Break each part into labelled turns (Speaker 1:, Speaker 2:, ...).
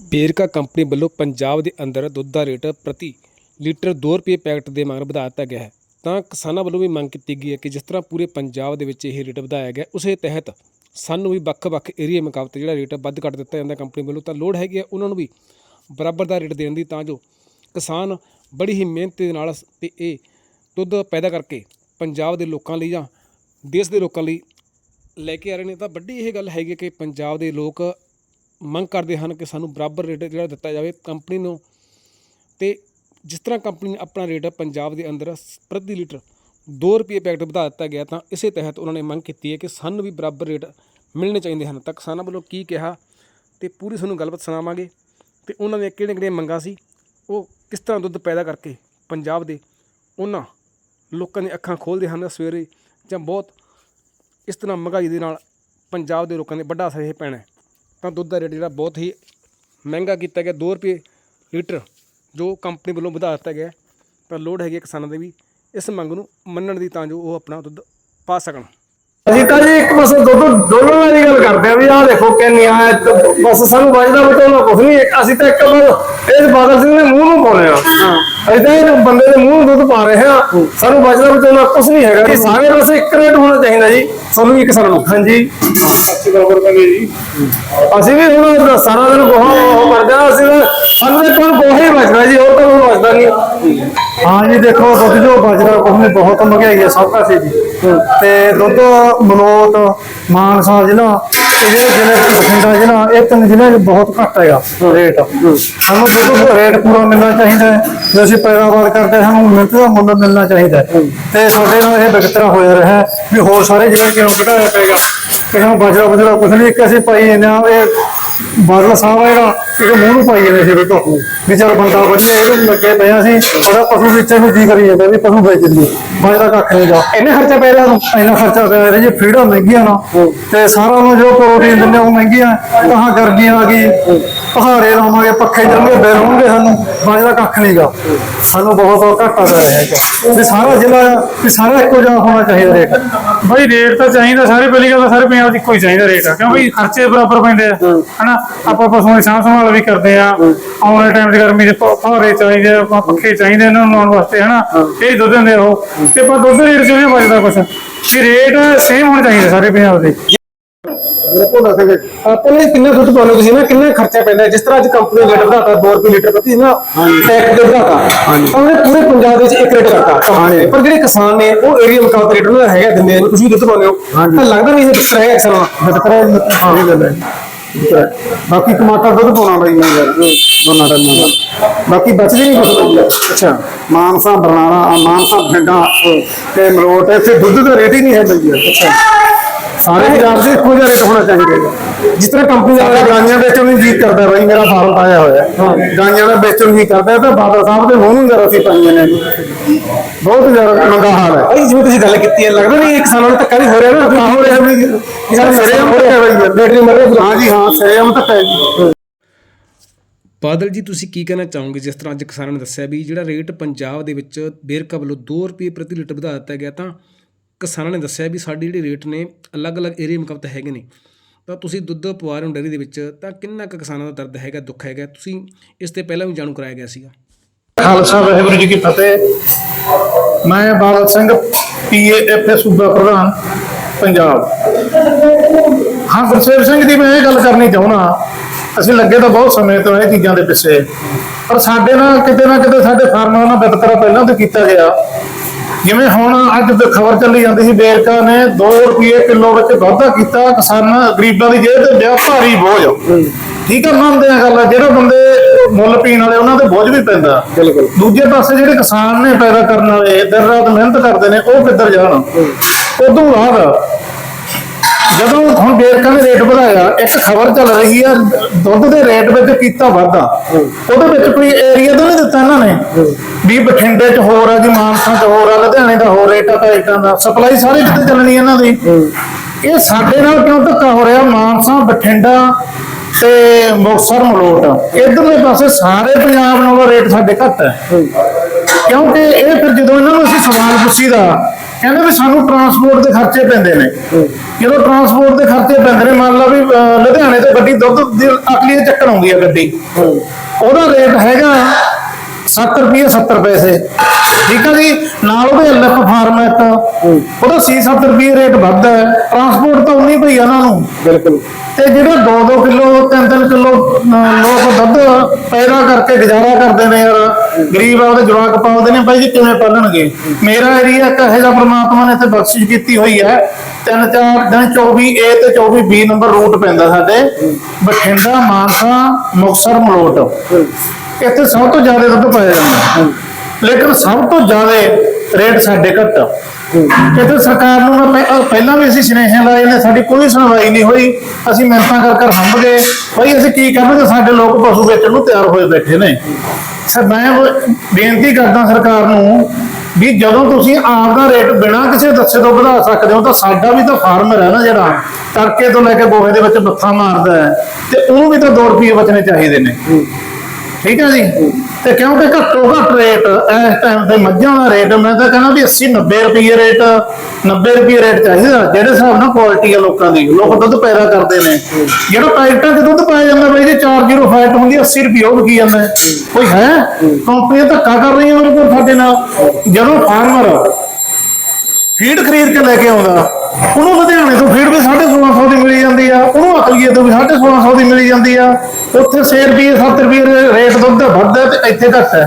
Speaker 1: Verka company ਵੱਲੋਂ ਪੰਜਾਬ ਦੇ ਅੰਦਰ ਦੁੱਧ ਦਾ ਰੇਟ ਪ੍ਰਤੀ ਲੀਟਰ 2 ਰੁਪਏ ਪੈਕਟ ਦੇ ਮੰਗ ਵਧਾ ਦਿੱਤਾ ਗਿਆ ਹੈ। ਤਾਂ ਕਿਸਾਨਾਂ ਵੱਲੋਂ ਵੀ ਮੰਗ ਕੀਤੀ ਗਈ ਹੈ ਕਿ ਜਿਸ ਤਰ੍ਹਾਂ ਪੂਰੇ ਪੰਜਾਬ ਦੇ ਵਿੱਚ ਇਹ ਰੇਟ ਵਧਾਇਆ ਗਿਆ, ਉਸੇ ਤਹਿਤ ਸਾਨੂੰ ਵੀ ਵੱਖ-ਵੱਖ ਏਰੀਆ ਮੁਕਾਬਲੇ ਜਿਹੜਾ ਰੇਟ ਵੱਧ ਘੱਟ ਦਿੱਤਾ ਜਾਂਦਾ ਕੰਪਨੀ ਵੱਲੋਂ, ਤਾਂ ਲੋੜ ਹੈਗੀ ਹੈ ਉਹਨਾਂ ਨੂੰ ਵੀ ਬਰਾਬਰ ਦਾ ਰੇਟ ਦੇਣ ਦੀ, ਤਾਂ ਜੋ ਕਿਸਾਨ ਬੜੀ ਹੀ ਮਿਹਨਤ ਦੇ ਨਾਲ ਤੇ ਇਹ ਦੁੱਧ ਪੈਦਾ ਕਰਕੇ ਪੰਜਾਬ ਦੇ ਲੋਕਾਂ ਲਈ ਜਾਂ ਦੇਸ਼ ਦੇ ਲੋਕਾਂ ਲਈ ਲੈ ਕੇ ਆ ਰਹੇ ਨੇ। ਤਾਂ ਵੱਡੀ ਇਹ ਗੱਲ ਹੈਗੀ ਹੈ ਕਿ ਪੰਜਾਬ ਦੇ ਲੋਕ ਮੰਗ ਕਰਦੇ ਹਨ ਕਿ ਸਾਨੂੰ ਬਰਾਬਰ ਰੇਟ ਜਿਹੜਾ ਦਿੱਤਾ ਜਾਵੇ ਕੰਪਨੀ ਨੂੰ। ਤੇ ਜਿਸ ਤਰ੍ਹਾਂ ਕੰਪਨੀ ਨੇ ਆਪਣਾ ਰੇਟ ਪੰਜਾਬ ਦੇ ਅੰਦਰ ਪ੍ਰਤੀ ਲੀਟਰ 2 ਰੁਪਏ ਪੈਕਟ ਵਧਾ ਦਿੱਤਾ ਗਿਆ ਤਾਂ ਇਸੇ ਤਹਿਤ ਉਹਨਾਂ ਨੇ ਮੰਗ ਕੀਤੀ ਹੈ ਕਿ ਸਾਨੂੰ ਵੀ ਬਰਾਬਰ ਰੇਟ ਮਿਲਣੇ ਚਾਹੀਦੇ ਹਨ। ਤਾਂ ਕਿਸਾਨਾਂ ਵੱਲੋਂ ਕੀ ਕਿਹਾ ਤੇ ਪੂਰੀ ਤੁਹਾਨੂੰ ਗੱਲਬਾਤ ਸੁਣਾਵਾਂਗੇ। ਤੇ ਉਹਨਾਂ ਦੀਆਂ ਕਿਹੜੀਆਂ ਕਿਹੜੀਆਂ ਮੰਗਾਂ ਸੀ, ਉਹ ਕਿਸ ਤਰ੍ਹਾਂ ਦੁੱਧ ਪੈਦਾ ਕਰਕੇ ਪੰਜਾਬ ਦੇ ਉਹਨਾਂ ਲੋਕਾਂ ਦੀਆਂ ਅੱਖਾਂ ਖੋਲ੍ਹਦੇ ਹਨ ਸਵੇਰੇ ਜਾਂ ਬਹੁਤ ਇਸ ਤਰ੍ਹਾਂ ਮਹਿੰਗਾਈ ਦੇ ਨਾਲ ਪੰਜਾਬ ਦੇ ਲੋਕਾਂ ਦੇ ਵੱਡਾ ਅਸਰ ਇਹ ਪੈਣਾ ਤਾਂ ਦੁੱਧ ਦਾ ਰੇਟ ਜਿਹੜਾ ਬਹੁਤ ਹੀ ਮਹਿੰਗਾ ਕੀਤਾ ਗਿਆ 2 ਰੁਪਏ ਲੀਟਰ, ਜੋ ਕੰਪਨੀ ਵੱਲੋਂ ਵਧਾ ਦਿੱਤਾ ਗਿਆ ਹੈ। ਤਾਂ ਲੋੜ ਹੈਗੀ ਹੈ ਕਿਸਾਨਾਂ ਦੇ ਵੀ ਇਸ ਮੰਗ ਨੂੰ ਮੰਨਣ ਦੀ ਤਾਂ ਜੋ ਉਹ ਆਪਣਾ ਦੁੱਧ ਪਾ ਸਕਣ
Speaker 2: ਅਸੀਂ ਤਾਂ ਜੀ ਇੱਕ ਪਾਸੇ ਦੁੱਧ ਦੋਨੋਂ ਦੀ ਗੱਲ ਕਰਦੇ ਆ ਵੀ ਆਹ ਦੇਖੋ ਕਿੰਨੀਆਂ ਹੈ ਤੇ ਬਸ ਸਾਨੂੰ ਬਚਦਾ ਬਚਾਉਣਾ ਕੁਝ ਨਹੀਂ ਅਸੀਂ ਤਾਂ ਇੱਕ ਇਸ ਬਾਦਲ ਸਿੰਘ ਦੇ ਮੂੰਹ ਨੂੰ ਪਾਉਣੇ ਆ ਅਸੀਂ ਤਾਂ ਇਹ ਬੰਦੇ ਦੇ ਮੂੰਹ ਨੂੰ ਦੁੱਧ ਪਾ ਰਹੇ ਆ ਸਾਨੂੰ ਬਚਦਾ ਬਚਾਉਣਾ ਕੁਝ ਨਹੀਂ ਹੈਗਾ। ਜੀ ਸਾਰੇ ਪਾਸੇ ਇੱਕ ਰੇਟ ਹੋਣਾ ਚਾਹੀਦਾ ਜੀ ਸਾਨੂੰ ਵੀ ਕਿਸਾਨ ਨੂੰ। ਹਾਂਜੀ। ਅਸੀਂ ਵੀ ਹੁਣ ਸਾਰਾ ਦਿਨ ਗੋਹਾ ਉਹ ਕਰਦੇ ਆ ਅਸੀਂ ਤਾਂ- ਸਾਨੂੰ ਤਾਂ ਕੋਲ ਗੋਹਾ ਬਚਦਾ ਜੀ, ਹੋਰ ਤਾਂ ਕੋਈ ਬਚਦਾ ਨਹੀਂ। ਹਾਂ ਜੀ, ਦੇਖੋ, ਦੁੱਧ ਜੋ ਬਚਦਾ ਕੁਝ ਬਹੁਤ ਮਹਿੰਗਾਈ ਹੈ, ਸਭ ਪਾਸੇ ਜੀ। ਤੇ ਦੁੱਧ, ਮਲੋਟ, ਮਾਨਸਾ ਜ਼ਿਲ੍ਹਾ ਇਹ ਜਿਹੜੇ ਜ਼ਿਲ੍ਹੇ ਬਠਿੰਡਾ ਜ਼ਿਲ੍ਹਾ, ਇਹ ਤਿੰਨ ਜ਼ਿਲ੍ਹੇ ਬਹੁਤ ਘੱਟ ਹੈਗਾ, ਰੇਟ। ਸਾਨੂੰ ਦੁੱਧ ਰੇਟ ਪੂਰਾ ਮਿਲਣਾ ਚਾਹੀਦਾ ਹੈ, ਜੇ ਅਸੀਂ ਪੈਦਾਵਾਰ ਕਰਦੇ, ਸਾਨੂੰ ਮਿਹਨਤ ਦਾ ਮੁੱਲ ਮਿਲਣਾ ਚਾਹੀਦਾ ਤੇ ਸਾਡੇ ਨਾਲ ਇਹ ਵਿਤਕਰਾ ਹੋਇਆ ਰਿਹਾ ਵੀ ਹੋਰ ਸਾਰੇ ਜ਼ਿਲ੍ਹੇ ਕਿਉਂ ਘਟਾਇਆ ਪਏਗਾ? ਕਿਸੇ ਨੂੰ ਬਜਰਾ ਬਜਰਾ ਕੁਝ ਨਹੀਂ, ਇੱਕ ਅਸੀਂ ਪਾਈ ਜਾਂਦੇ ਹਾਂ, ਇਹ ਬਾਦਲ ਸਾਹਿਬ ਆ ਜਿਹੜਾ ਇਹ ਮੂੰਹ ਨੂੰ ਪਾਈ ਜਾਂਦੇ ਸੀ ਵੇਖੋ ਵੀ ਚਲ ਬੰਦਾ ਵਧੀਆ ਇਹਨੂੰ ਲੱਗੇ ਪਿਆ ਸੀ ਬੜਾ ਪਸ਼ੂ ਵਿੱਚ ਨੂੰ ਜੀ ਕਰੀ ਜਾਂਦਾ ਵੀ ਪਸ਼ੂ ਵੇਚ ਲਈ ਬਾਜਰਾ ਕੱਖ ਨਹੀਂ ਗਾ। ਇੰਨੇ ਖਰਚਾ ਪੈ ਰਿਹਾ ਇੰਨਾ ਖਰਚਾ ਪੈ ਰਿਹਾ ਜੀ ਫੀਡਾਂ ਮਹਿੰਗੀਆਂ ਨਾ ਤੇ ਸਾਰਾ ਨੂੰ ਜੋ ਪ੍ਰੋਟੀਨ ਦਿੰਦੇ ਉਹ ਮਹਿੰਗੀਆਂ ਕਹਾਂ ਗਰਗੀਆਂ ਆ ਗਈ ਪਹਾੜੇ ਲਾਵਾਂਗੇ ਪੱਖੇ ਚੱਲਣਗੇ ਬੈਲ ਹੋਣਗੇ ਸਾਨੂੰ ਬਾਜਰਾ ਕੱਖ ਨਹੀਂ ਗਾ। ਸਾਨੂੰ ਬਹੁਤ ਘਾਟਾ ਪੈ ਰਿਹਾ ਹੈਗਾ। ਵੀ ਸਾਰਾ ਜ਼ਿਲ੍ਹਾ ਵੀ ਸਾਰਾ ਇੱਕੋ ਜਿਹਾ ਹੋਣਾ ਚਾਹੀਦਾ ਰੇਟ।
Speaker 3: ਭਾਈ ਰੇਟ ਤਾਂ ਚਾਹੀਦਾ ਸਾਰੇ ਪਹਿਲੀ ਗੱਲ ਤਾਂ ਸਾਰੇ ਪੰਜਾਬ 'ਚ ਇੱਕੋ ਹੀ ਚਾਹੀਦਾ ਰੇਟ ਕਿਉਂ ਵੀ ਖਰਚੇ ਬਰਾਬਰ ਪੈਂਦੇ ਆ ਹਨਾ? ਆਪਾਂ ਪਸ਼ੂਆਂ ਦੀ ਸਾਂਭ ਸੰਭਾਲ ਵੀ ਕਰਦੇ ਆ ਆਉਣ ਵਾਲੇ ਟਾਈਮ 'ਚ ਗਰਮੀ 'ਚ ਫੁਹਾਰੇ ਚਾਹੀਦੇ ਆ, ਪੱਖੇ ਚਾਹੀਦੇ ਇਹਨਾਂ ਨੂੰ ਲਾਉਣ ਵਾਸਤੇ ਹਨਾ? ਇਹ ਦੁੱਧ ਦਿੰਦੇ ਉਹ। ਤੇ ਪਰ ਦੁੱਧ ਰੇਟ 'ਚ ਨਹੀਂ ਬਚਦਾ ਕੁਛ। ਵੀ ਰੇਟ ਸੇਮ ਹੋਣੇ ਚਾਹੀਦੇ ਸਾਰੇ ਪੰਜਾਬ ਦੇ।
Speaker 2: ਨੇ ਕਿੰਨਾ ਦੁੱਧ ਪਾਉਣਾ ਤੁਸੀਂ ਨਾ ਕਿੰਨਾ ਖਰਚਾ ਪੈਂਦਾ? ਜਿਸ ਤਰ੍ਹਾਂ ਅੱਜ ਕੰਪਨੀ ਰੇਟ ਵਧਾਤਾ 2 ਰੁਪਏ ਲੀਟਰ ਪ੍ਰਤੀ ਨਾ ਪੈਕ ਦੇ ਵਧਾਤਾ ਉਹਨੇ ਪੂਰੇ ਪੰਜਾਬ ਦੇ ਵਿੱਚ ਇੱਕ ਰੇਟ ਕਰਤਾ ਪਰ ਜਿਹੜੇ ਕਿਸਾਨ ਨੇ ਉਹ ਏਰੀਆ ਮੁਕਾਬਲੇ ਰੇਟ ਉਹਨਾਂ ਦਾ ਹੈਗਾ ਦਿੰਦੇ ਆ, ਤੁਸੀਂ ਵੀ ਦੁੱਧ ਪਾਉਂਦੇ ਹੋ। ਤਾਂ ਲੱਗਦਾ ਨਹੀਂ ਇਹ ਹਾਂ ਇਹ ਗੱਲ ਹੈ। ਠੀਕ ਹੈ ਬਾਕੀ ਟਮਾਟਰ ਦੁੱਧ ਪਾਉਣਾ ਬਾਈ ਮੈਂ ਯਾਰ ਦੋਨਾਂ ਟਾਈਮਾਂ ਦਾ। ਬਾਕੀ ਬਚਦੀ ਨਹੀਂ ਕੁਛ ਅੱਛਾ, ਮਾਨਸਾ, ਬਰਨਾਲਾ, ਮਾਨਸਾ, ਬਠਿੰਡਾ ਤੇ ਮਲੋਟ, ਇੱਥੇ ਦੁੱਧ ਦਾ ਰੇਟ ਹੀ ਨਹੀਂ ਹੈ ਬਈ ਅੱਛਾ। ਸਾਰੇ ਪੰਜਾਬ ਦੇ ਇੱਕੋ ਜਿਹਾ ਰੇਟ ਹੋਣਾ ਚਾਹੀਦਾ ਹੈ ਜਿਸ ਤਰ੍ਹਾਂ ਕੰਪਨੀ ਵਾਲਾ ਗਾਈਆਂ ਵੇਚਣ ਨੂੰ ਜੀ ਕਰਦਾ ਬਾਈ ਮੇਰਾ ਫਾਰਮ ਪਾਇਆ ਹੋਇਆ ਹੈ। ਗਾਈਆਂ ਦਾ ਵੇਚਣ ਨੂੰ ਜੀ ਕਰਦਾ ਹੈ ਤਾਂ ਬਾਦਲ ਸਾਹਿਬ ਦੇ ਮੂੰਹ ਨੂੰ ਜਰਾ ਅਸੀਂ ਪਾਈਆਂ ਨੇ। ਬਹੁਤ ਜ਼ਿਆਦਾ ਮੰਦਾ ਹਾਲ ਹੈ। ਭਾਈ ਜਿਵੇਂ ਤੁਸੀਂ ਗੱਲ ਕੀਤੀ ਹੈ ਲੱਗਦਾ ਨਹੀਂ ਇਹ ਕਿਸਾਨਾਂ ਨੂੰ ਧੱਕਾ ਵੀ ਹੋ ਰਿਹਾ ਨਾ? ਧੱਕਾ ਹੋ ਰਿਹਾ ਵੀ ਕਿਸਾਨ ਸਰੇ ਹੋ ਰਿਹਾ ਬਾਈ। ਬੈਟਰੀ ਮਰ ਹਾਂ ਜੀ ਹਾਂ ਸਰੇ ਹਮ ਧੱਕਾ ਹੈ ਜੀ।
Speaker 1: ਬਾਦਲ ਜੀ ਤੁਸੀਂ ਕੀ ਕਹਿਣਾ ਚਾਹੋਗੇ? ਜਿਸ ਤਰ੍ਹਾਂ ਅੱਜ ਕਿਸਾਨਾਂ ਨੇ ਦੱਸਿਆ ਵੀ ਜਿਹੜਾ ਰੇਟ ਪੰਜਾਬ ਦੇ ਵਿੱਚ ਬੇਰਕਾ ਵੱਲੋਂ 2 ਰੁਪਏ ਪ੍ਰਤੀ ਲੀਟਰ ਵਧਾ ਦਿੱਤਾ ਗਿਆ ਤਾਂ ਕਿਸਾਨਾਂ ਨੇ ਦੱਸਿਆ ਵੀ ਸਾਡੀ ਜਿਹੜੀ ਰੇਟ ਨੇ ਅਲੱਗ-ਅਲੱਗ ਏਰੀਆ ਮੁਕਾਬਤ ਹੈਗੇ ਨੇ। ਤਾਂ ਤੁਸੀਂ ਦੁੱਧ ਪਵਾ ਰਹੇ ਹੋ ਡੇਅਰੀ ਦੇ ਵਿੱਚ, ਤਾਂ ਕਿੰਨਾ ਕੁ ਕਿਸਾਨਾਂ ਦਾ ਦਰਦ ਹੈਗਾ, ਦੁੱਖ ਹੈਗਾ? ਤੁਸੀਂ ਇਸ ਤੇ ਪਹਿਲਾਂ ਵੀ ਜਾਣੂ ਕਰਾਇਆ ਗਿਆ ਸੀਗਾ।
Speaker 3: ਖਾਲਸਾ ਵਾਹਿਗੁਰੂ ਜੀ ਕੀ ਫਤਿਹ। ਮੈਂ ਬਾਦਲ ਸਿੰਘ ਪੀਏਐਫ ਸੂਬਾ ਪ੍ਰਧਾਨ, ਪੰਜਾਬ। ਹਾਂ, ਗੁਰਸੇਵ ਸਿੰਘ ਦੀ ਮੈਂ ਇਹ ਗੱਲ ਕਰਨੀ ਚਾਹੁੰਦਾ ਅਸੀਂ ਲੱਗੇ ਤਾਂ ਬਹੁਤ ਸਮੇਂ ਤੋਂ ਇਹ ਚੀਜ਼ਾਂ ਦੇ ਪਿੱਛੇ। ਪਰ ਸਾਡੇ ਨਾਲ ਕਿਤੇ ਨਾ ਕਿਤੇ ਸਾਡੇ ਫਾਰਮਰਾਂ ਨਾਲ ਵਿਤਕਰਾ ਪਹਿਲਾਂ ਤੋਂ ਕੀਤਾ ਗਿਆ। ਜਿਵੇਂ ਹੁਣ ਅੱਜ ਦੀ ਖਬਰ ਚੱਲੀ ਜਾਂਦੀ ਸੀ ਬੇਰਕਾ ਨੇ 2 ਰੁਪਏ ਕਿਲੋ ਵਿੱਚ ਵਾਧਾ ਕੀਤਾ ਕਿਸਾਨਾਂ ਗਰੀਬਾਂ ਦੀ ਜੇਬ ਤੇ ਪਿਆ ਭਾਰੀ ਬੋਝ। ਠੀਕ ਹੈ ਮੰਨਦੇ ਆ ਗੱਲ ਜਿਹੜਾ ਬੰਦੇ ਮੁੱਲ ਪੀਣ ਵਾਲੇ ਉਹਨਾਂ ਤੇ ਬੋਝ ਵੀ ਪੈਂਦਾ।
Speaker 2: ਬਿਲਕੁਲ।
Speaker 3: ਦੂਜੇ ਪਾਸੇ ਜਿਹੜੇ ਕਿਸਾਨ ਨੇ ਪੈਦਾ ਕਰਨ ਵਾਲੇ ਦਿਨ ਰਾਤ ਮਿਹਨਤ ਕਰਦੇ ਨੇ ਉਹ ਕਿੱਧਰ ਜਾਣ? ਉਦੋਂ ਬਾਅਦ ਜਦੋਂ ਹੁਣ ਬੇਰਕਾ ਨੇ ਰੇਟ ਵਧਾਇਆ, ਇੱਕ ਖਬਰ ਚੱਲ ਰਹੀ ਆ, ਦੁੱਧ ਦੇ ਰੇਟ ਵਿੱਚ ਕੀਤਾ ਵਾਧਾ। ਉਹਦੇ ਵਿੱਚ ਕੋਈ ਏਰੀਆ ਤਾਂ ਨਹੀਂ ਦਿੱਤਾ ਇਹਨਾਂ ਨੇ। ਵੀ ਬਠਿੰਡੇ 'ਚ ਹੋਰ ਆ ਜੀ ਮਾਨਸਾ 'ਚ ਹੋਰ ਆ, ਲੁਧਿਆਣੇ ਦਾ ਹੋਰ ਰੇਟ ਆ ਤਾਂ ਇਦਾਂ ਦਾ। ਸਪਲਾਈ ਸਾਰੀ ਕਿਤੇ ਚੱਲਣੀ ਇਹਨਾਂ ਦੀ। ਇਹ ਸਾਡੇ ਨਾਲ ਕਿਉਂ ਧੱਕਾ ਹੋ ਰਿਹਾ? ਮਾਨਸਾ, ਬਠਿੰਡਾ ਤੇ ਮੁਕਤਸਰ, ਮਲੋਟ। ਇਧਰਲੇ ਪਾਸੇ ਸਾਰੇ ਪੰਜਾਬ ਨਾਲੋਂ ਰੇਟ ਸਾਡੇ ਘੱਟ ਹੈ ਕਿਉਂਕਿ ਇਹ ਫਿਰ ਜਦੋਂ ਇਹਨਾਂ ਨੂੰ ਅਸੀਂ ਸਵਾਲ ਪੁੱਛੀਦਾ ਕਹਿੰਦੇ ਵੀ ਸਾਨੂੰ ਟਰਾਂਸਪੋਰਟ ਦੇ ਖਰਚੇ ਪੈਂਦੇ ਨੇ। ਜਦੋਂ ਟਰਾਂਸਪੋਰਟ ਦੇ ਖਰਚੇ ਪੈਂਦੇ ਨੇ, ਮੰਨ ਲਾ ਵੀ ਲੁਧਿਆਣੇ ਤੋਂ ਗੱਡੀ ਦੁੱਧ ਦੀ ਅਕਲੀ ਚੱਕਣ ਆਉਂਦੀ ਹੈ ਗੱਡੀ। ਉਹਦਾ ਰੇਟ ਹੈਗਾ 70 ਰੁਪਏ 70 ਪੈਸੇ। ਠੀਕ ਆ ਜੀ? ਨਾਲ ਉਹਦੇ ਐਲਐਫ ਫਾਰਮ ਹੈ ਇੱਕ। ਉਹਦਾ 6-7 ਰੁਪਏ ਰੇਟ ਵੱਧ ਹੈ। ਟਰਾਂਸਪੋਰਟ ਤਾਂ ਉਨੀ ਪਈ ਆ ਉਹਨਾਂ ਨੂੰ।
Speaker 2: ਬਿਲਕੁਲ।
Speaker 3: ਤੇ ਜਿਹੜੇ 2-2 ਕਿਲੋ 3-3 ਕਿਲੋ ਲੋਕ ਦੁੱਧ ਪੈਦਾ ਕਰਕੇ ਗੁਜ਼ਾਰਾ ਕਰਦੇ ਨੇ ਯਾਰ। ਗਰੀਬ ਆਪਦੇ ਜਵਾਕ ਪਾਉਂਦੇ ਨੇ। ਬਾਈ ਜੀ ਕਿਵੇਂ ਪਾਲਣਗੇ? ਮੇਰਾ ਏਰੀਆ ਇੱਕ ਇਹੋ ਜਿਹਾ ਪ੍ਰਮਾਤਮਾ ਨੇ ਇੱਥੇ ਬਖਸ਼ਿਸ਼ ਕੀਤੀ ਹੋਈ ਹੈ। ਤਿੰਨ ਚਾਰ ਦਿਨ 24 ਏ ਤੇ 24 ਬੀ ਨੰਬਰ ਰੂਟ ਪੈਂਦਾ ਸਾਡੇ। ਬਠਿੰਡਾ ਮਾਨਸਾ ਮੁਕਤਸਰ ਮਲੋਟ। ਇੱਥੇ ਸਭ ਤੋਂ ਜ਼ਿਆਦਾ ਦੁੱਧ ਪਾਇਆ ਜਾਂਦਾ। ਲੇਕਿਨ ਸਭ ਤੋਂ ਜ਼ਿਆਦਾ ਰੇਟ ਸਾਡੇ ਘੱਟ ਆ। ਇੱਥੇ ਸਰਕਾਰ ਨੂੰ ਮੈਂ ਪਹਿ- ਪਹਿਲਾਂ ਵੀ ਅਸੀਂ ਸੁਨੇਹੇ ਲਾਏ ਨੇ, ਸਾਡੀ ਕੋਈ ਸੁਣਵਾਈ ਨਹੀਂ ਹੋਈ। ਅਸੀਂ ਮਿਹਨਤਾਂ ਕਰ ਕਰ ਹੰਭ ਗਏ। ਬਈ ਅਸੀਂ ਕੀ ਕਰਾਂਗੇ ਸਾਡੇ ਲੋਕ ਪਸ਼ੂ ਵੇਚਣ ਨੂੰ ਤਿਆਰ ਹੋਏ ਬੈਠੇ ਨੇ? ਸਰ, ਮੈਂ ਉਹ ਬੇਨਤੀ ਕਰਦਾ ਸਰਕਾਰ ਨੂੰ ਵੀ ਜਦੋਂ ਤੁਸੀਂ ਆਪ ਦਾ ਰੇਟ ਬਿਨਾਂ ਕਿਸੇ ਦੱਸੇ ਤੋਂ ਵਧਾ ਸਕਦੇ ਹੋ, ਤਾਂ ਸਾਡਾ ਵੀ ਤਾਂ ਫਾਰਮਰ ਹੈ ਨਾ ਜਿਹੜਾ ਤੜਕੇ ਤੋਂ ਲੈ ਕੇ ਗੋਹੇ ਦੇ ਵਿੱਚ ਮੱਥਾ ਮਾਰਦਾ ਹੈ ਤੇ ਉਹਨੂੰ ਵੀ ਤਾਂ 2 ਰੁਪਏ ਬਚਣੇ ਚਾਹੀਦੇ ਨੇ। ਠੀਕ ਹੈ ਜੀ? ਤੇ ਕਿਉਂਕਿ ਘੱਟੋ ਘੱਟ ਰੇਟ ਇਸ ਟਾਈਮ ਤੇ ਮੱਝਾਂ ਦਾ ਰੇਟ ਮੈਂ ਤਾਂ ਕਹਿੰਦਾ ਵੀ 80 90 ਰੁਪਏ ਰੇਟ 90 ਰੁਪਏ ਰੇਟ ਚਾਹੀਦਾ, ਜਿਹੜੇ ਹਿਸਾਬ ਨਾਲ ਕੁਆਲਿਟੀ ਆ ਲੋਕਾਂ ਦੀ। ਲੋਕ ਦੁੱਧ ਪੈਦਾ ਕਰਦੇ ਨੇ। ਜਿਹੜਾ ਪੈਕਟਾਂ 'ਚ ਦੁੱਧ ਪਾਇਆ ਜਾਂਦਾ ਬਈ, ਜੀ 40 ਫੈਟ ਹੁੰਦੀ 80 ਰੁਪਏ ਉਹ ਵਿਕੀ ਜਾਂਦਾ ਕੋਈ ਹੈ? ਕੰਪਨੀਆਂ ਧੱਕਾ ਕਰ ਰਹੀਆਂ ਮੇਰੇ ਕੋਲ ਸਾਡੇ ਨਾਲ। ਜਦੋਂ ਫਾਰਮਰ ਫੀਡ ਖਰੀਦ ਕੇ ਲੈ ਕੇ ਆਉਂਦਾ ਉਹਨੂੰ ਲੁਧਿਆਣੇ ਤੋਂ ਫੀਡ ਵੀ 1650 ਦੀ ਮਿਲੀ ਜਾਂਦੀ ਆ। ਉਹਨੂੰ ਅਕਲੀਏ ਤੋਂ ਵੀ 1650 ਦੀ ਮਿਲੀ ਜਾਂਦੀ ਆ। ਉੱਥੇ 6 ਰੁਪਏ 7 ਰੁਪਏ ਰੇਟ ਦੁੱਧ ਵੱਧਦਾ ਤੇ ਇੱਥੇ ਘੱਟ ਹੈ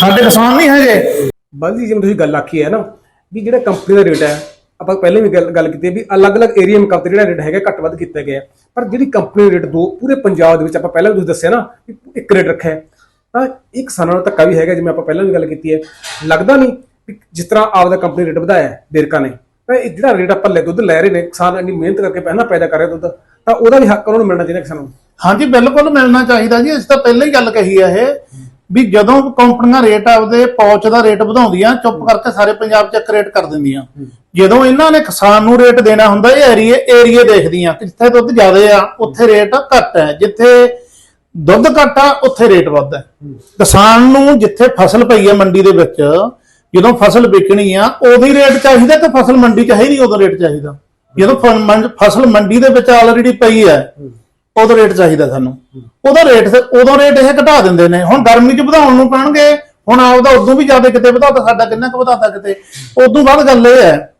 Speaker 3: ਸਾਡੇ ਕਿਸਾਨ ਨਹੀਂ ਹੈਗੇ।
Speaker 1: ਬਾਜੀ ਜਿਵੇਂ ਤੁਸੀਂ ਗੱਲ ਆਖੀ ਹੈ ਨਾ ਵੀ ਜਿਹੜਾ ਕੰਪਨੀ ਦਾ ਰੇਟ ਹੈ ਆਪਾਂ ਪਹਿਲੇ ਵੀ ਗੱਲ ਕੀਤੀ ਵੀ ਅਲੱਗ-ਅਲੱਗ ਏਰੀਆ ਮੁਕਾਬਲੇ ਜਿਹੜਾ ਰੇਟ ਹੈਗਾ ਘੱਟ ਵੱਧ ਕੀਤਾ ਗਿਆ ਪਰ ਜਿਹੜੀ ਕੰਪਨੀ ਰੇਟ ਦੋ ਪੂਰੇ ਪੰਜਾਬ ਦੇ ਵਿੱਚ ਆਪਾਂ ਪਹਿਲਾਂ ਵੀ ਤੁਸੀਂ ਦੱਸਿਆ ਨਾ ਵੀ ਇੱਕ ਰੇਟ ਰੱਖਿਆ ਹੈ, ਤਾਂ ਇਹ ਕਿਸਾਨਾਂ ਨੂੰ ਧੱਕਾ ਵੀ ਹੈਗਾ ਜਿਵੇਂ ਆਪਾਂ ਪਹਿਲਾਂ ਵੀ ਗੱਲ ਕੀਤੀ ਹੈ। ਲੱਗਦਾ ਨਹੀਂ ਜਿਸ ਤਰ੍ਹਾਂ ਆਪਦਾ ਕੰਪਨੀ ਰੇਟ ਵਧਾਇਆ ਹੈ ਨੇ। ਤਾਂ ਇਹ ਜਿਹੜਾ ਰੇਟ ਆਪਾਂ ਲੈ ਦੁੱਧ ਲੈ ਰਹੇ ਨੇ ਕਿਸਾਨ ਇੰਨੀ ਮਿਹਨਤ ਕਰਕੇ ਪਹਿਲਾਂ ਪੈਦਾ ਕਰ ਰਿਹਾ ਦੁੱਧ ਤਾਂ ਉਹਦਾ ਵੀ ਹੱਕ ਉਹਨਾਂ ਨੂੰ ਮਿਲਣਾ ਚਾਹੀਦਾ ਕਿਸਾਨਾਂ ਨੂੰ।
Speaker 3: ਹਾਂਜੀ ਬਿਲਕੁਲ ਮਿਲਣਾ ਚਾਹੀਦਾ ਜੀ। ਅਸੀਂ ਤਾਂ ਪਹਿਲਾਂ ਹੀ ਗੱਲ ਕਹੀ ਆ ਇਹ ਵੀ ਜਦੋਂ ਕੰਪਨੀਆਂ ਰੇਟ ਆਪਦੇ ਪੌਚ ਦਾ ਰੇਟ ਵਧਾਉਂਦੀਆਂ ਚੁੱਪ ਕਰਕੇ ਸਾਰੇ ਪੰਜਾਬ 'ਚ ਇੱਕ ਰੇਟ ਕਰ ਦਿੰਦੀਆਂ। ਜਦੋਂ ਇਹਨਾਂ ਨੇ ਕਿਸਾਨ ਨੂੰ ਰੇਟ ਦੇਣਾ ਹੁੰਦਾ ਇਹ ਏਰੀਏ ਏਰੀਏ ਦੇਖਦੀਆਂ ਜਿੱਥੇ ਦੁੱਧ ਜ਼ਿਆਦੇ ਆ ਉੱਥੇ ਰੇਟ ਘੱਟ ਹੈ। ਜਿੱਥੇ ਦੁੱਧ ਘੱਟ ਆ ਉੱਥੇ ਰੇਟ ਵੱਧ ਹੈ। ਕਿਸਾਨ ਨੂੰ ਜਿੱਥੇ ਫਸਲ ਪਈ ਹੈ ਮੰਡੀ ਦੇ ਵਿੱਚ ਜਦੋਂ ਫਸਲ ਵਿਕਣੀ ਆ, ਉਹਦੀ ਰੇਟ ਚਾਹੀਦਾ ਕਿ ਫਸਲ ਮੰਡੀ 'ਚ ਹੈ ਨਹੀਂ ਉਦੋਂ ਰੇਟ ਚਾਹੀਦਾ? ਜਦੋਂ ਫ- ਮੰਡ- ਫਸਲ ਮੰਡੀ ਦੇ ਵਿੱਚ ਆਲਰੇਡੀ ਪਈ ਹੈ ਉਦੋਂ ਰੇਟ ਚਾਹੀਦਾ ਸਾਨੂੰ। ਉਹਦਾ ਰੇਟ ਤੇ, ਉਦੋਂ ਰੇਟ ਇਹ ਘਟਾ ਦਿੰਦੇ ਨੇ। ਹੁਣ ਗਰਮੀ 'ਚ ਵਧਾਉਣ ਨੂੰ ਪੈਣਗੇ। ਹੁਣ ਆਪਦਾ ਉਦੋਂ ਵੀ ਜ਼ਿਆਦਾ ਕਿਤੇ ਵਧਾਤਾ, ਸਾਡਾ ਕਿੰਨਾ ਕੁ ਵਧਾਤਾ ਕਿਤੇ। ਉਦੋਂ ਬਾਅਦ ਗੱਲ ਇਹ ਹੈ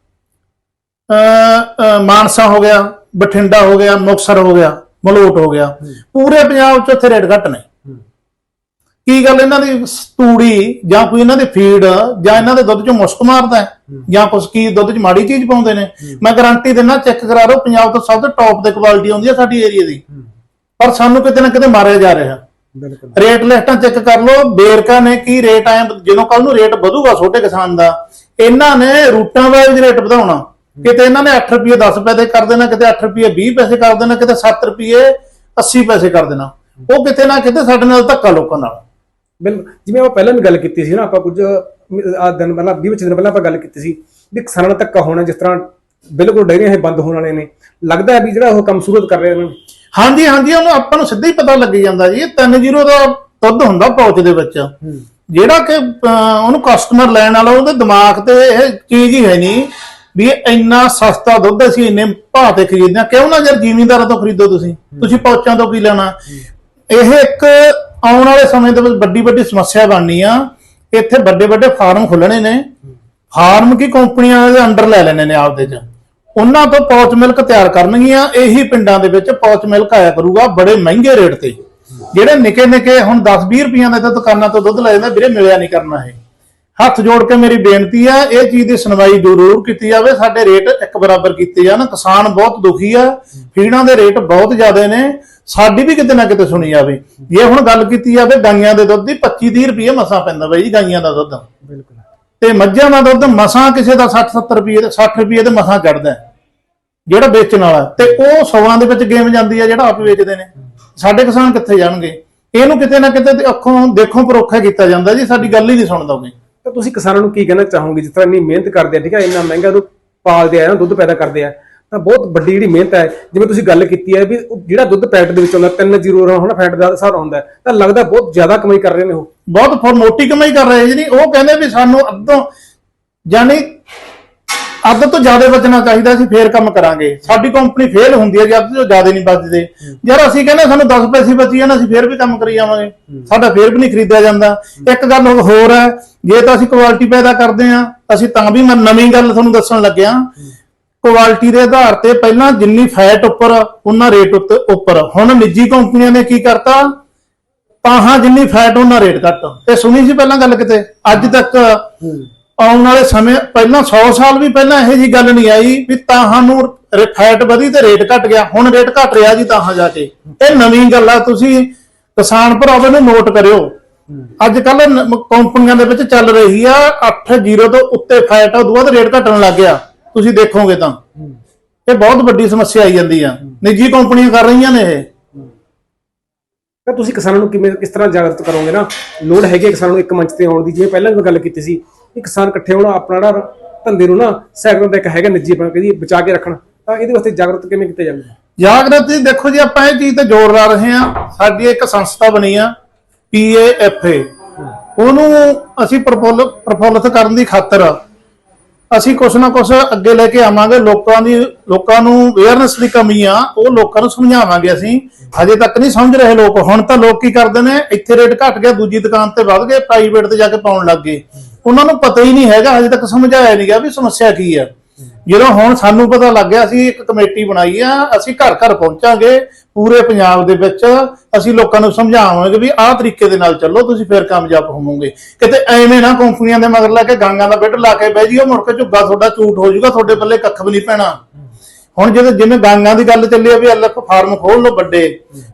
Speaker 3: ਅ ਮਾਨਸਾ ਹੋ ਗਿਆ, ਬਠਿੰਡਾ ਹੋ ਗਿਆ, ਮੁਕਤਸਰ ਹੋ ਗਿਆ, ਮਲੋਟ ਹੋ ਗਿਆ। ਪੂਰੇ ਪੰਜਾਬ 'ਚ ਉੱਥੇ ਰੇਟ ਘੱਟ ਨੇ। ਕੀ ਗੱਲ ਇਹਨਾਂ ਦੀ ਤੂੜੀ ਜਾਂ ਕੋਈ ਇਹਨਾਂ ਦੀ ਫੀਡ ਜਾਂ ਇਹਨਾਂ ਦੇ ਦੁੱਧ 'ਚ ਮੁਸ਼ਕ ਮਾਰਦਾ ਹੈ? ਜਾਂ ਕੁਛ ਕੀ ਦੁੱਧ 'ਚ ਮਾੜੀ ਚੀਜ਼ ਪਾਉਂਦੇ ਨੇ? ਮੈਂ ਗਾਰੰਟੀ ਦਿੰਦਾ ਚੈੱਕ ਕਰਾ ਲਓ ਪੰਜਾਬ ਤੋਂ ਸਭ ਤੋਂ ਟੌਪ ਦੇ ਕੁਆਲਿਟੀ ਆਉਂਦੀ ਹੈ ਸਾਡੀ ਏਰੀਆ ਦੀ। ਪਰ ਸਾਨੂੰ ਕਿਤੇ ਨਾ ਕਿਤੇ ਮਾਰਿਆ ਜਾ ਰਿਹਾ।
Speaker 1: ਬਿਲਕੁਲ।
Speaker 3: ਰੇਟ ਲਿਸਟਾਂ ਚੈੱਕ ਕਰ ਲਓ ਬੇਰਕਾ ਨੇ ਕੀ ਰੇਟ ਆਏ ਜਦੋਂ ਕੱਲ ਨੂੰ ਰੇਟ ਵਧੂਗਾ ਛੋਟੇ ਕਿਸਾਨ ਦਾ ਇਹਨਾਂ ਨੇ ਰੂਟਾਂ ਵਾਈਜ਼ ਰੇਟ ਵਧਾਉਣਾ। ਕਿਤੇ ਇਹਨਾਂ ਨੇ 8 ਰੁਪਏ 10 ਪੈਸੇ ਕਰ ਦੇਣਾ ਕਿਤੇ 8 ਰੁਪਏ 20 ਪੈਸੇ ਕਰ ਦੇਣਾ ਕਿਤੇ 7 ਰੁਪਏ 80 ਪੈਸੇ ਕਰ ਦੇਣਾ। ਉਹ ਕਿਤੇ ਨਾ ਕਿਤੇ ਸਾਡੇ ਨਾਲ ਧੱਕਾ ਲੋਕਾਂ ਨਾਲ।
Speaker 1: ਬਿਲਕੁਲ ਜਿਵੇਂ ਆਪਾਂ ਪਹਿਲਾਂ ਵੀ ਗੱਲ ਕੀਤੀ ਸੀ ਨਾ ਆਪਾਂ ਕੁਝ ਆ ਦਿਨ ਪਹਿਲਾਂ 20 25 ਦਿਨ ਪਹਿਲਾਂ ਆਪਾਂ ਗੱਲ ਕੀਤੀ ਸੀ ਵੀ ਕਿਸਾਨਾਂ ਨਾਲ ਧੱਕਾ ਹੋਣਾ ਜਿਸ ਤਰ੍ਹਾਂ ਬਿਲਕੁਲ ਡੇਰੀਆਂ ਇਹ ਬੰਦ ਹੋਣ ਵਾਲੇ ਨੇ। ਲੱਗਦਾ ਹੈ ਵੀ ਜਿਹੜਾ ਉਹ ਕੰਮ ਸੂਰਤ ਕਰ ਰਹੇ ਨੇ।
Speaker 3: ਹਾਂਜੀ ਹਾਂਜੀ ਉਹਨੂੰ ਆਪਾਂ ਨੂੰ ਸਿੱਧਾ ਹੀ ਪਤਾ ਲੱਗ ਜਾਂਦਾ ਜੀ ਇਹ 3-0 ਦਾ ਦੁੱਧ ਹੁੰਦਾ ਪੌਚ ਦੇ ਵਿੱਚ। ਜਿਹੜਾ ਕਿ ਉਹਨੂੰ ਕਸਟਮਰ ਲੈਣ ਵਾਲਾ ਉਹਦੇ ਦਿਮਾਗ ਤੇ ਇਹ ਚੀਜ਼ ਹੀ ਹੈ ਨਹੀਂ ਵੀ ਇੰਨਾ ਸਸਤਾ ਦੁੱਧ ਅਸੀਂ ਇੰਨੇ ਭਾਅ ਤੇ ਖਰੀਦਦੇ ਹਾਂ। ਕਿਉਂ ਨਾ ਯਾਰ ਜ਼ਿਮੀਂਦਾਰਾਂ ਤੋਂ ਖਰੀਦੋ ਤੁਸੀਂ। ਤੁਸੀਂ ਪੌਚਾਂ ਤੋਂ ਕੀ ਲੈਣਾ? ਇਹ ਇੱਕ ਆਉਣ ਵਾਲੇ ਸਮੇਂ ਦੇ ਵਿੱਚ ਵੱਡੀ ਵੱਡੀ ਸਮੱਸਿਆ ਬਣਨੀ ਆ। ਇੱਥੇ ਵੱਡੇ ਵੱਡੇ ਫਾਰਮ ਖੁੱਲਣੇ ਨੇ। ਫਾਰਮ ਕੀ ਕੰਪਨੀਆਂ ਦੇ ਅੰਡਰ ਲੈ ਲੈਣੇ ਨੇ ਆਪਦੇ ਚ। ਉਹਨਾਂ ਤੋਂ ਪੌਚ ਮਿਲਕ ਤਿਆਰ ਕਰਨਗੀਆਂ। ਇਹੀ ਪਿੰਡਾਂ ਦੇ ਵਿੱਚ ਪੌਚ ਮਿਲਕ ਆਇਆ ਕਰੂਗਾ ਬੜੇ ਮਹਿੰਗੇ ਰੇਟ ਤੇ। ਜਿਹੜੇ ਨਿੱਕੇ ਨਿੱਕੇ ਹੁਣ 10-20 ਰੁਪਈਆਂ ਦਾ ਤਾਂ ਦੁਕਾਨਾਂ ਤੋਂ ਦੁੱਧ ਲੈ ਜਾਂਦਾ ਵੀਰੇ, ਮਿਲਿਆ ਨਹੀਂ ਕਰਨਾ ਇਹ। ਹੱਥ ਜੋੜ ਕੇ ਮੇਰੀ ਬੇਨਤੀ ਆ ਇਹ ਚੀਜ਼ ਦੀ ਸੁਣਵਾਈ ਜ਼ਰੂਰ ਕੀਤੀ ਜਾਵੇ। ਸਾਡੇ ਰੇਟ ਇੱਕ ਬਰਾਬਰ ਕੀਤੇ ਜਾਣ। ਕਿਸਾਨ ਬਹੁਤ ਦੁਖੀ ਆ। ਫੀਡਾਂ ਦੇ ਰੇਟ ਬਹੁਤ ਜ਼ਿਆਦੇ ਨੇ। ਸਾਡੀ ਵੀ ਕਿਤੇ ਨਾ ਕਿਤੇ ਸੁਣੀ ਜਾਵੇ। ਜੇ ਹੁਣ ਗੱਲ ਕੀਤੀ ਜਾਵੇ ਗਾਈਆਂ ਦੇ ਦੁੱਧ ਦੀ 25-30 ਰੁਪਏ ਮਸਾਂ ਪੈਂਦਾ ਬਈ ਗਾਈਆਂ ਦਾ ਦੁੱਧ।
Speaker 1: ਬਿਲਕੁਲ।
Speaker 3: ਤੇ ਮੱਝਾਂ ਦਾ ਦੁੱਧ ਮਸਾਂ ਕਿਸੇ ਦਾ 60-70 ਰੁਪਏ ਦੇ 60 ਰੁਪਏ ਦੇ ਮਸਾਂ ਚੜਦਾ ਜਿਹੜਾ ਵੇਚਣ ਵਾਲਾ ਤੇ ਉਹ ਸੌਆਂ ਦੇ ਵਿੱਚ ਗੇਮ ਜਾਂਦੀ ਆ ਜਿਹੜਾ ਆਪ ਵੇਚਦੇ ਨੇ। ਸਾਡੇ ਕਿਸਾਨ ਕਿੱਥੇ ਜਾਣਗੇ? ਇਹਨੂੰ ਕਿਤੇ ਨਾ ਕਿਤੇ ਅੱਖੋਂ ਦੇਖੋਂ ਪਰੋਖਾ ਕੀਤਾ ਜਾਂਦਾ ਜੀ ਸਾਡੀ ਗੱਲ ਹੀ ਨਹੀਂ ਸੁਣਦਾ ਕੋਈ
Speaker 1: ਤਾਂ ਤੁਸੀਂ ਕਿਸਾਨਾਂ ਨੂੰ ਕੀ ਕਹਿਣਾ ਚਾਹੋਗੇ? ਜਿਸ ਤਰ੍ਹਾਂ ਇੰਨੀ ਮਿਹਨਤ ਕਰਦੇ ਆ, ਠੀਕ ਹੈ ਇੰਨਾ ਮਹਿੰਗਾ ਦੁੱਧ ਪਾਲਦੇ ਆ ਨਾ ਦੁੱਧ ਪੈਦਾ ਕਰਦੇ ਆ, ਤਾਂ ਬਹੁਤ ਵੱਡੀ ਜਿਹੜੀ ਮਿਹਨਤ ਹੈ, ਜਿਵੇਂ ਤੁਸੀਂ ਗੱਲ ਕੀਤੀ ਹੈ ਵੀ ਜਿਹੜਾ ਦੁੱਧ ਪੈਟ ਦੇ ਵਿੱਚ ਆਉਂਦਾ 3 ਜ਼ੀਰੋ ਹੁਣ ਫੈਟ ਦਾ ਹਿਸਾਬ ਹੁੰਦਾ ਤਾਂ ਲੱਗਦਾ ਬਹੁਤ ਜ਼ਿਆਦਾ ਕਮਾਈ ਕਰ ਰਹੇ ਨੇ ਉਹ।
Speaker 3: ਬਹੁਤ ਮੋਟੀ ਕਮਾਈ ਕਰ ਰਹੇ ਜੀ। ਨਹੀਂ ਉਹ ਕਹਿੰਦੇ ਵੀ ਸਾਨੂੰ ਅੱਧੋਂ ਯਾਨੀ ਅੱਧ ਤੋਂ ਜ਼ਿਆਦਾ ਬਚਣਾ ਚਾਹੀਦਾ ਸੀ ਫੇਰ ਕੰਮ ਕਰਾਂਗੇ। ਸਾਡੀ ਕੰਪਨੀ ਫੇਲ ਹੁੰਦੀ ਹੈ ਜੇ ਅੱਧ ਤੋਂ ਜ਼ਿਆਦਾ ਨਹੀਂ ਬਚਦੇ। ਯਾਰ ਅਸੀਂ ਕਹਿੰਦੇ ਸਾਨੂੰ 10 ਪੈਸੇ ਬਚੀ ਜਾਣ, ਅਸੀਂ ਫੇਰ ਵੀ ਕੰਮ ਕਰੀ ਜਾਵਾਂਗੇ। ਸਾਡਾ ਫੇਰ ਵੀ ਨਹੀਂ ਖਰੀਦਿਆ ਜਾਂਦਾ। ਇੱਕ ਗੱਲ ਹੋਰ ਹੈ, ਜੇ ਤਾਂ ਅਸੀਂ ਕੁਆਲਿਟੀ ਪੈਦਾ ਕਰਦੇ ਆ ਅਸੀਂ ਤਾਂ ਵੀ ਮੈਂ ਨਵੀਂ ਗੱਲ ਤੁਹਾਨੂੰ ਦੱਸਣ ਲੱਗਿਆ। ਕੁਆਲਿਟੀ ਦੇ ਆਧਾਰ ਤੇ ਪਹਿਲਾਂ ਜਿੰਨੀ ਫੈਟ ਉੱਪਰ, ਉਹਨਾਂ ਰੇਟ ਉੱਤੇ, ਉੱਪਰ। ਹੁਣ ਨਿੱਜੀ ਕੰਪਨੀਆਂ ਨੇ ਕੀ ਕਰਤਾ? ਪਾਹਾਂ ਜਿੰਨੀ ਫੈਟ ਉਹਨਾਂ ਰੇਟ ਘੱਟ। ਤੇ ਸੁਣੀ ਸੀ ਪਹਿਲਾਂ ਗੱਲ ਕਿਤੇ? ਅੱਜ ਤੱਕ ਆਉਣ ਵਾਲੇ ਸਮੇਂ ਪਹਿਲਾਂ 100 ਸਾਲ ਵੀ ਪਹਿਲਾਂ ਇਹੋ ਜੀ ਗੱਲ ਨਹੀਂ ਆਈ ਵੀ ਤਾਹਾਂ ਨੂੰ ਫੈਟ ਵਧੀ ਤੇ ਰੇਟ ਘਟ ਗਿਆ, ਹੁਣ ਰੇਟ ਘਟ ਰਿਹਾ ਜੀ ਤਾਹਾਂ ਜਾ ਕੇ। ਇਹ ਨਵੀਂ ਗੱਲ ਆ, ਤੁਸੀਂ ਕਿਸਾਨ ਭਰਾਵਾਂ ਨੂੰ ਨੋਟ ਕਰਿਓ। ਅੱਜ ਕੱਲ ਕੰਪਨੀਆਂ ਦੇ ਵਿੱਚ ਚੱਲ ਰਹੀ ਆ 80 ਤੋਂ ਉੱਤੇ ਫੈਟ ਉਦੋਂ ਬਾਅਦ ਰੇਟ ਘਟਣ ਲੱਗ ਗਿਆ। ਤੁਸੀਂ ਦੇਖੋਗੇ ਤਾਂ। ਇਹ ਬਹੁਤ ਵੱਡੀ ਸਮੱਸਿਆ ਆਈ ਜਾਂਦੀ ਆ। ਨਿੱਜੀ ਕੰਪਨੀਆਂ ਕਰ ਰਹੀਆਂ ਨੇ ਇਹ।
Speaker 1: ਤਾਂ ਤੁਸੀਂ ਕਿਸਾਨਾਂ ਨੂੰ ਕਿਵੇਂ, ਕਿਸ ਤਰ੍ਹਾਂ ਜਾਗਰਤ ਕਰੋਗੇ ਨਾ? ਲੋੜ ਹੈਗੀ ਹੈ ਕਿਸਾਨਾਂ ਨੂੰ ਇੱਕ ਮੰਚ ਤੇ ਆਉਣ ਦੀ, ਜਿਵੇਂ ਪਹਿਲਾਂ ਵੀ ਗੱਲ ਕੀਤੀ ਸੀ ਕਿ ਕਿਸਾਨ ਇਕੱਠੇ ਹੋਣਾ, ਆਪਣਾ ਜਿਹੜਾ ਧੰਦੇ ਨੂੰ ਨਾ ਸੈਕਟਰ ਦਾ ਇੱਕ ਹੈਗਾ ਨਿੱਜੀ ਆਪਣਾ ਕਹਦੀ ਬਚਾ ਕੇ ਰੱਖਣਾ, ਤਾਂ ਇਹਦੇ ਵਾਸਤੇ ਜਾਗਰਤ ਕਿਵੇਂ ਕੀਤਾ ਜਾਊਗਾ
Speaker 3: ਜਾਗਰਤੀ ਦੇਖੋ ਜੀ, ਆਪਾਂ ਇਹ ਚੀਜ਼ ਤੇ ਜ਼ੋਰ ਲਾ ਰਹੇ ਹਾਂ। ਸਾਡੀ ਇੱਕ ਸੰਸਥਾ ਬਣੀ ਆ PAFA ਉਹਨੂੰ ਅਸੀਂ ਪ੍ਰਫੁੱਲਤ ਕਰਨ ਦੀ ਖਾਤਰ ਅਸੀਂ ਕੁਛ ਨਾ ਕੁਛ ਅੱਗੇ ਲੈ ਕੇ ਆਵਾਂਗੇ। ਲੋਕਾਂ ਦੀ, ਲੋਕਾਂ ਨੂੰ ਅਵੇਅਰਨੈਸ ਦੀ ਕਮੀ ਆ, ਉਹ ਲੋਕਾਂ ਨੂੰ ਸਮਝਾਵਾਂਗੇ ਅਸੀਂ। ਹਜੇ ਤੱਕ ਨਹੀਂ ਸਮਝ ਰਹੇ ਲੋਕ। ਹੁਣ ਤਾਂ ਲੋਕ ਕੀ ਕਰਦੇ ਨੇ, ਇੱਥੇ ਰੇਟ ਘਟ ਗਿਆ, ਦੂਜੀ ਦੁਕਾਨ ਤੇ ਵੱਧ ਗਏ ਪ੍ਰਾਈਵੇਟ ਤੇ ਜਾ ਕੇ ਪਾਉਣ ਲੱਗ ਗਏ। ਉਹਨਾਂ ਨੂੰ ਪਤਾ ਹੀ ਨਹੀਂ ਹੈਗਾ, ਹਜੇ ਤੱਕ ਸਮਝਾਇਆ ਨਹੀਂ ਗਿਆ ਵੀ ਸਮੱਸਿਆ ਕੀ ਆ। ਜਦੋਂ ਹੁਣ ਸਾਨੂੰ ਪਤਾ ਲੱਗ ਗਿਆ, ਅਸੀਂ ਇੱਕ ਕਮੇਟੀ ਬਣਾਈ ਆ, ਅਸੀਂ ਘਰ ਘਰ ਪਹੁੰਚਾਂਗੇ ਪੂਰੇ ਪੰਜਾਬ ਦੇ ਵਿੱਚ, ਅਸੀਂ ਲੋਕਾਂ ਨੂੰ ਸਮਝਾਵਾਂਗੇ ਵੀ ਆਹ ਤਰੀਕੇ ਦੇ ਨਾਲ ਚੱਲੋ, ਤੁਸੀਂ ਫਿਰ ਕਾਮਯਾਬ ਹੋਵੋਗੇ। ਕਿਤੇ ਐਵੇਂ ਨਾ ਕੰਪਨੀਆਂ ਦੇ ਮਗਰ ਲਾ ਕੇ ਗਾਂਗਾਂ ਦਾ ਬਿੱਟ ਲਾ ਕੇ ਬਹਿ ਜਿਓ ਮੁੜ ਕੇ ਝੁੱਗਾ ਤੁਹਾਡਾ ਝੂਠ ਹੋ ਜਾਊਗਾ, ਤੁਹਾਡੇ ਪੱਲੇ ਕੱਖ ਵੀ ਨਹੀਂ ਪੈਣਾ। ਹੁਣ ਜਦੋਂ ਜਿਵੇਂ ਗਾਂਗਾਂ ਦੀ ਗੱਲ ਚੱਲੀ ਆ ਵੀ ਐਲਐਫ ਫਾਰਮ ਖੋਲ ਲੋ ਵੱਡੇ,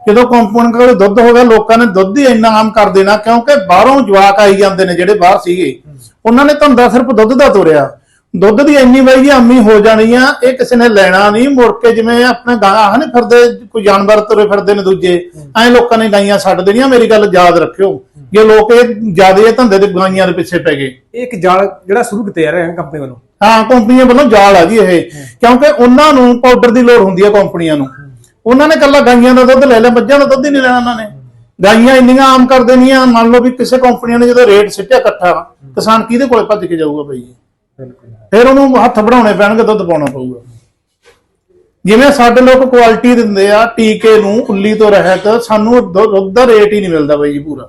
Speaker 3: ਜਦੋਂ ਕੰਪਨੀ ਕੋਲ ਦੁੱਧ ਹੋ ਗਿਆ, ਲੋਕਾਂ ਨੇ ਦੁੱਧ ਹੀ ਇੰਨਾ ਆਮ ਕਰ ਦੇਣਾ ਕਿਉਂਕਿ ਬਾਹਰੋਂ ਜਵਾਕ ਆਈ ਜਾਂਦੇ ਨੇ ਜਿਹੜੇ ਬਾਹਰ ਸੀਗੇ। ਉਹਨਾਂ ਨੇ ਧੰਦਾ ਸਿਰਫ ਦੁੱਧ ਦਾ ਤੋਰਿਆ। ਦੁੱਧ ਦੀ ਇੰਨੀ ਵਾਰੀ ਆਮੀ ਹੋ ਜਾਣੀ ਆ ਇਹ ਕਿਸੇ ਨੇ ਲੈਣਾ ਨਹੀਂ ਮੁੜ ਕੇ ਜਿਵੇਂ ਆਪਣੇ ਗਾਂ ਨਹੀਂ ਫਿਰਦੇ ਕੋਈ ਜਾਨਵਰ ਤੁਰੇ ਫਿਰਦੇ ਨੇ ਦੂਜੇ ਐ ਲੋਕਾਂ ਨੇ ਗਾਈਆਂ ਛੱਡ ਦੇਣੀਆਂ ਮੇਰੀ ਗੱਲ ਯਾਦ ਰੱਖਿਓ। ਜੇ ਲੋਕ ਇਹ ਜ਼ਿਆਦਾ ਇਹ ਧੰਦੇ ਦੇ ਗਾਈਆਂ ਦੇ ਪਿੱਛੇ ਪੈ ਗਏ।
Speaker 1: ਇਹ ਇੱਕ ਜਾਲ ਜਿਹੜਾ ਸ਼ੁਰੂ ਕੀਤਾ ਜਾ ਰਿਹਾ ਹੈ ਕੰਪਨੀ ਵੱਲੋਂ।
Speaker 3: ਹਾਂ ਕੰਪਨੀਆਂ ਵੱਲੋਂ ਜਾਲ ਆ ਜੀ ਇਹ। ਕਿਉਂਕਿ ਉਹਨਾਂ ਨੂੰ ਪਾਊਡਰ ਦੀ ਲੋੜ ਹੁੰਦੀ ਹੈ ਕੰਪਨੀਆਂ ਨੂੰ। ਉਹਨਾਂ ਨੇ ਕੱਲਾ ਗਾਈਆਂ ਦਾ ਦੁੱਧ ਲੈ ਲਿਆ ਮੱਝਾਂ ਦਾ ਦੁੱਧ ਹੀ ਨਹੀਂ ਲੈਣਾ ਉਹਨਾਂ ਨੇ। ਗਾਈਆਂ ਇੰਨੀਆਂ ਆਮ ਕਰ ਦੇਣੀਆਂ ਮੰਨ ਲਓ ਵੀ ਕਿਸੇ ਕੰਪਨੀਆਂ ਨੇ ਜਦੋਂ ਰੇਟ ਸਿੱਟਿਆ ਇਕੱਠਾ ਕਿਸਾਨ ਕਿਹਦੇ ਕੋਲੇ ਭੱਜ ਕੇ ਜਾਊਗਾ ਭਾਈ ਫਿਰ ਉਹਨੂੰ ਹੱਥ ਬਣਾਉਣੇ ਪੈਣਗੇ ਦੁੱਧ ਪਾਉਣਾ ਪਊਗਾ। ਜਿਵੇਂ ਸਾਡੇ ਲੋਕ ਕੁਆਲਿਟੀ ਦਿੰਦੇ ਆ ਟੀਕੇ ਨੂੰ ਉੱਲੀ ਤੋਂ ਰਹਿਤ ਸਾਨੂੰ ਦੁੱਧ ਦੁੱਧ ਦਾ ਰੇਟ ਹੀ ਨਹੀਂ ਮਿਲਦਾ ਬਾਈ ਜੀ ਪੂਰਾ।